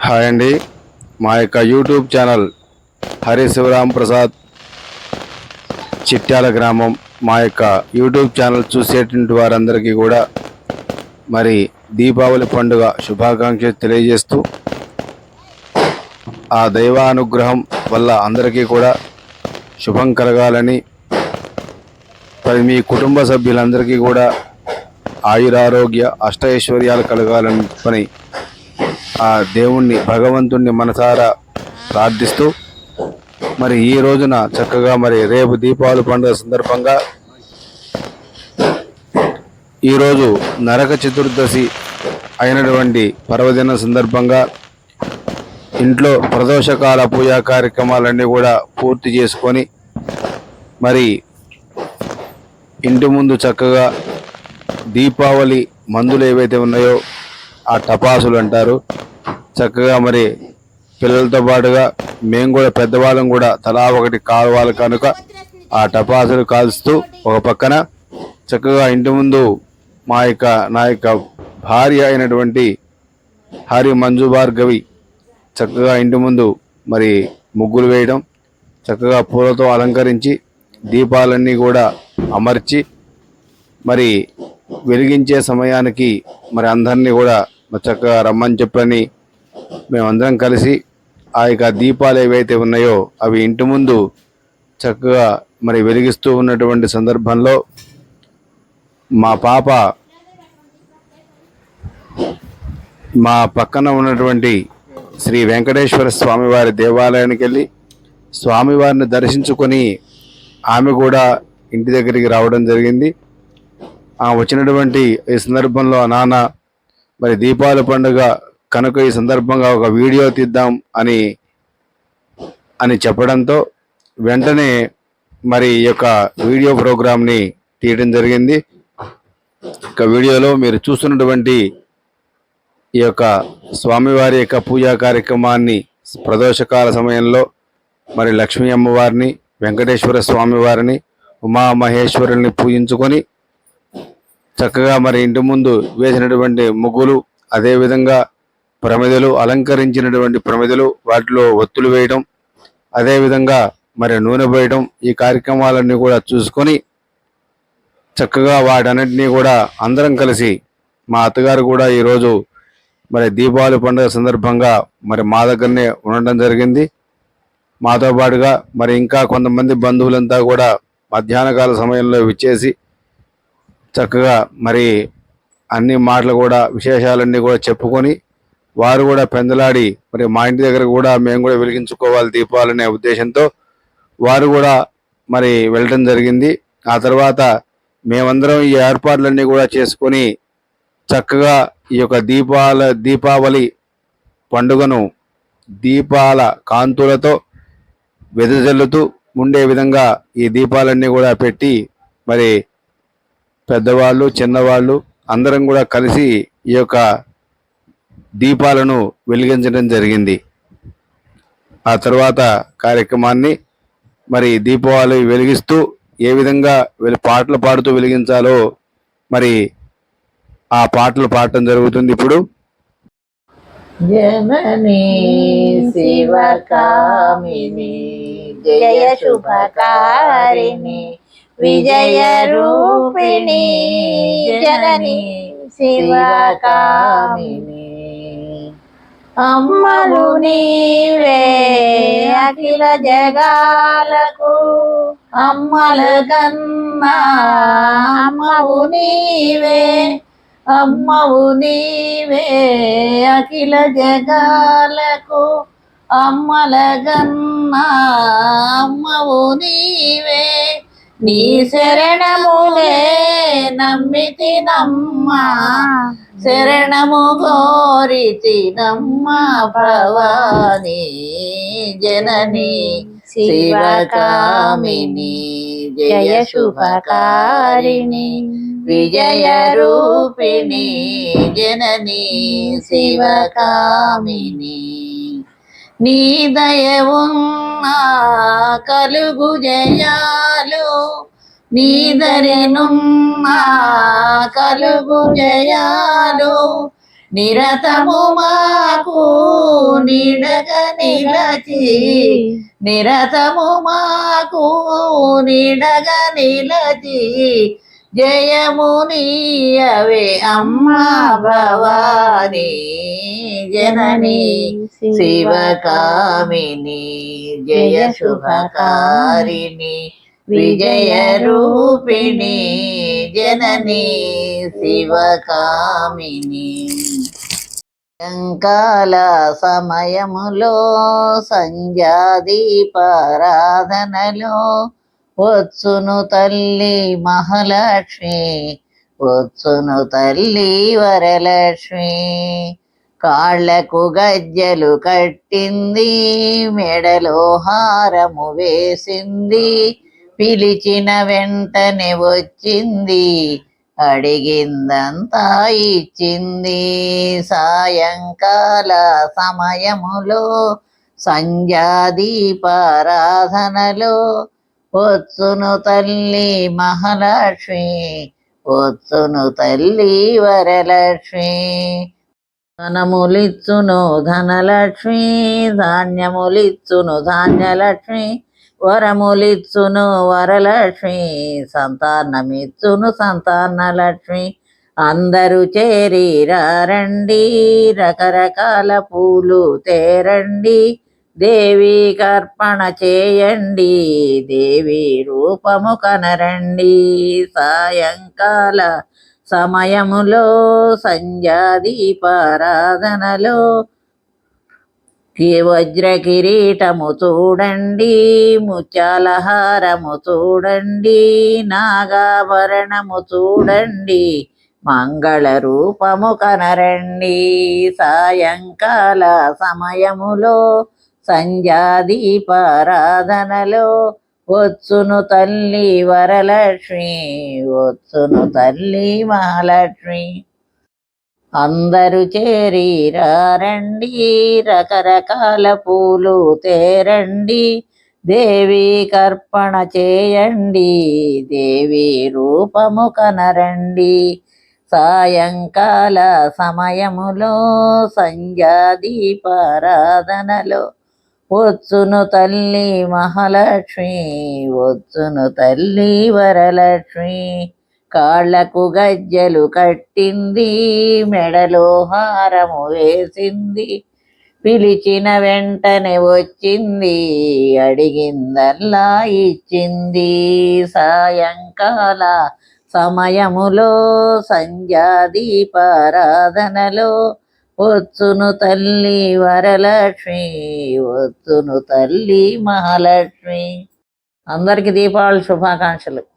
Hi అండి. మా యొక్క యూట్యూబ్ ఛానల్ హరి శివరామ్ ప్రసాద్ చిట్యాల గ్రామం. మా యొక్క యూట్యూబ్ ఛానల్ చూసేటువంటి వారందరికీ కూడా మరి దీపావళి పండుగ శుభాకాంక్షలు తెలియజేస్తూ ఆ దైవానుగ్రహం వల్ల అందరికీ కూడా శుభం కలగాలని మరి మీ కుటుంబ సభ్యులందరికీ కూడా ఆయురారోగ్య అష్టైశ్వర్యాలు కలగాలని పని ఆ దేవుణ్ణి భగవంతుణ్ణి మనసారా ప్రార్థిస్తూ మరి ఈ రోజున చక్కగా మరి రేపు దీపావళి పండుగ సందర్భంగా ఈరోజు నరక చతుర్దశి అయినటువంటి పర్వదిన సందర్భంగా ఇంట్లో ప్రదోషకాల పూజా కార్యక్రమాలన్నీ కూడా పూర్తి చేసుకొని మరి ఇంటి ముందు చక్కగా దీపావళి మందులు ఏవైతే ఉన్నాయో ఆ టపాసులు అంటారు. చక్కగా మరి పిల్లలతో పాటుగా మేము కూడా పెద్దవాళ్ళం కూడా తలా ఒకటి కావాలి కనుక ఆ టపాసులు కాల్స్తూ ఒక పక్కన చక్కగా ఇంటి ముందు మా యొక్క నా యొక్క భార్య అయినటువంటి హరి మంజు భార్గవి చక్కగా ఇంటి ముందు మరి ముగ్గులు వేయడం చక్కగా పూలతో అలంకరించి దీపాలన్నీ కూడా అమర్చి మరి వెలిగించే సమయానికి మరి అందరినీ కూడా చక్కగా రమ్మని చెప్పని మేమందరం కలిసి ఆ యొక్క దీపాలు ఏవైతే ఉన్నాయో అవి ఇంటి ముందు చక్కగా మరి వెలిగిస్తూ ఉన్నటువంటి సందర్భంలో మా పాప మా పక్కన ఉన్నటువంటి శ్రీ వెంకటేశ్వర స్వామివారి దేవాలయానికి వెళ్ళి స్వామివారిని దర్శించుకొని ఆమె కూడా ఇంటి దగ్గరికి రావడం జరిగింది. ఆ వచ్చినటువంటి ఈ సందర్భంలో నాన్న మరి దీపావళి పండుగ కనుక ఈ సందర్భంగా ఒక వీడియో తీద్దాం అని అని చెప్పడంతో వెంటనే మరి ఈ యొక్క వీడియో ప్రోగ్రామ్ని తీయడం జరిగింది. ఇక వీడియోలో మీరు చూస్తున్నటువంటి ఈ యొక్క స్వామివారి యొక్క పూజా కార్యక్రమాన్ని ప్రదోషకాల సమయంలో మరి లక్ష్మీ అమ్మవారిని వెంకటేశ్వర స్వామివారిని ఉమామహేశ్వరుల్ని పూజించుకొని చక్కగా మరి ఇంటి ముందు వేసినటువంటి ముగ్గులు అదేవిధంగా ప్రమిదలు అలంకరించినటువంటి ప్రమిదలు వాటిలో ఒత్తులు వేయడం అదేవిధంగా మరి నూనె పోయడం ఈ కార్యక్రమాలన్నీ కూడా చూసుకొని చక్కగా వాటన్నిటినీ కూడా అందరం కలిసి మా అత్తగారు కూడా ఈరోజు మరి దీపావళి పండుగ సందర్భంగా మరి మా దగ్గరనే ఉండడం జరిగింది. మాతో పాటుగా మరి ఇంకా కొంతమంది బంధువులంతా కూడా మధ్యాహ్నకాల సమయంలో విచ్చేసి చక్కగా మరి అన్ని మాటలు కూడా విశేషాలన్నీ కూడా చెప్పుకొని వారు కూడా పెందలాడి మరి మా ఇంటి దగ్గర కూడా మేము కూడా వెలిగించుకోవాలి దీపాలనే ఉద్దేశంతో వారు కూడా మరి వెళ్ళడం జరిగింది. ఆ తర్వాత మేమందరం ఈ ఏర్పాట్లన్నీ కూడా చేసుకొని చక్కగా ఈ యొక్క దీపాల దీపావళి పండుగను దీపాల కాంతులతో వెదజల్లుతూ ఉండే విధంగా ఈ దీపాలన్నీ కూడా పెట్టి మరి పెద్దవాళ్ళు చిన్నవాళ్ళు అందరం కూడా కలిసి ఈ యొక్క దీపాలను వెలిగించడం జరిగింది. ఆ తర్వాత కార్యక్రమాన్ని మరి దీపావళి వెలిగిస్తూ ఏ విధంగా పాటలు పాడుతూ వెలిగించాలో మరి ఆ పాటలు పాడటం జరుగుతుంది ఇప్పుడు. జననీ శివకామిని జయ శుభకారిణి విజయ రూపిణి జనని శివకామిని. అమ్మలు నీవే అఖిల జగాలకు. అమ్మల కన్నా అమ్మవు నీవే అమ్మవు నీవే అఖిల జగాలకు. అమ్మల కన్నా అమ్మవు నీవే నీ శరణములే నమ్మితి నమ్మ శరణము కోరితి నమ్మ భవాని జనని శివకామిని జయ శుభకారిణి విజయ రూపిణి జనని శివకామిని. నీ దయవున్నా కలుగు జయాలు నీదరినున్నా కలుగు జయాలు నిరతము మాకు నీడగా నిలచి నిరతము మాకు నీడగా నిలచి జయము నీయవే అమ్మా భవాని జనని శివకామిని జయ శుభకారిణి. విజయ రూపిణి జనని శివకామిని శంకాల సమయములో సంధ్యాదీపారాధనలో వచ్చును తల్లి మహాలక్ష్మి వచ్చును తల్లి వరలక్ష్మి కాళ్ళకు గజ్జలు కట్టింది మెడలో హారము వేసింది పిలిచిన వెంటనే వచ్చింది. అడిగిందంతా ఇచ్చింది. సాయంకాల సమయములో సంధ్యాదీపారాధనలో వచ్చును తల్లి మహాలక్ష్మి వచ్చును తల్లి వరలక్ష్మి ధనములిచ్చును ధనలక్ష్మి ధాన్యములిచ్చును ధాన్యలక్ష్మి వరములిచ్చును వరలక్ష్మి సంతానమిచ్చును సంతానలక్ష్మి. అందరూ చేరి రండి రకరకాల పూలు తేరండి. దేవి కర్పణ చేయండి దేవి రూపము కనరండి. సాయంకాల సమయములో సంధ్యాదీపారాధనలో కి వజ్ర కిరీటము చూడండి ముత్యాలహారము చూడండి నాగాభరణము చూడండి మంగళ రూపము కనరండి. సాయంకాల సమయములో సంధ్యాదీపారాధనలో వచ్చును తల్లి వరలక్ష్మి వచ్చును తల్లి మహాలక్ష్మి అందరూ చేరి రండి రకరకాల పూలు తేరండి దేవి కర్పణ చేయండి దేవి రూపము కనరండి. సాయంకాల సమయములో సంధ్యాదీపారాధనలో వచ్చును తల్లి మహాలక్ష్మి వచ్చును తల్లి వరలక్ష్మి. కాళ్ళకు గజ్జలు కట్టింది మెడలో హారము వేసింది. పిలిచిన వెంటనే వచ్చింది అడిగిందల్లా ఇచ్చింది. సాయంకాల సమయములో సంధ్యాదీపారాధనలో వచ్చును తల్లి వరలక్ష్మి వచ్చును తల్లి మహాలక్ష్మి. అందరికి దీపావళి శుభాకాంక్షలు.